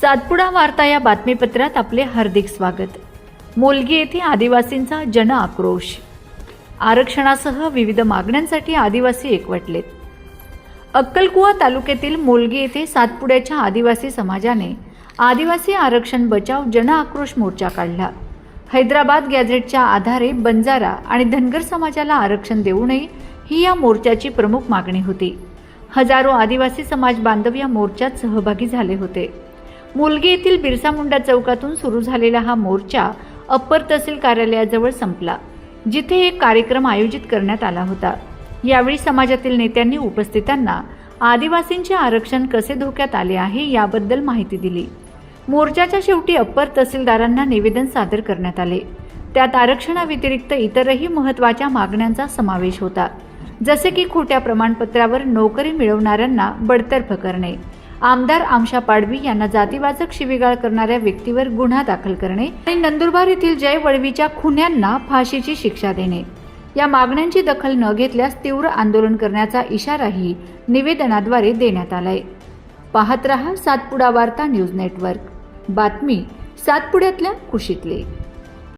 सातपुडा वार्ता या बातमीपत्रात आपले हार्दिक स्वागत. मोलगी येथे आदिवासींचा जन आक्रोश. आरक्षणासह विविध मागण्यांसाठी आदिवासी एकवटलेत. अक्कलकुवा तालुक्यातील मोलगी येथे सातपुड्याच्या आदिवासी समाजाने आदिवासी आरक्षण बचाव जन आक्रोश मोर्चा काढला. हैदराबाद गॅझेटच्या आधारे बंजारा आणि धनगर समाजाला आरक्षण देऊ नये ही या मोर्चाची प्रमुख मागणी होती. हजारो आदिवासी समाज बांधव या मोर्चात सहभागी झाले होते. मुलगी येथील बिरसा मुंडा चौकातून सुरू झालेला हा मोर्चा अप्पर तहसील कार्यालयाजवळ संपला जिथे एक कार्यक्रम आयोजित करण्यात आला होता. यावेळी समाजातील नेत्यांनी उपस्थितांना आदिवासींचे आरक्षण कसे धोक्यात आले आहे याबद्दल माहिती दिली. मोर्चाच्या शेवटी अप्पर तहसीलदारांना निवेदन सादर करण्यात आले. त्यात आरक्षणाव्यतिरिक्त इतरही महत्त्वाच्या मागण्यांचा समावेश होता जसे की खोट्या प्रमाणपत्रावर नोकरी मिळवणाऱ्यांना बडतर्फ करणे. आमदार आमशा पाडवी यांना जातीवाचक शिवीगाळ करणाऱ्या व्यक्तीवर गुन्हा दाखल करणे आणि नंदुरबार येथील जय वळवीच्या खुन्यांना फाशीची शिक्षा देणे. या मागण्यांची दखल न घेतल्यास तीव्र आंदोलन करण्याचा इशाराही निवेदनाद्वारे देण्यात आलाय. पाहत रहा सातपुडा वार्ता न्यूज नेटवर्क. बातमी सातपुड्यातल्या कुशीतले.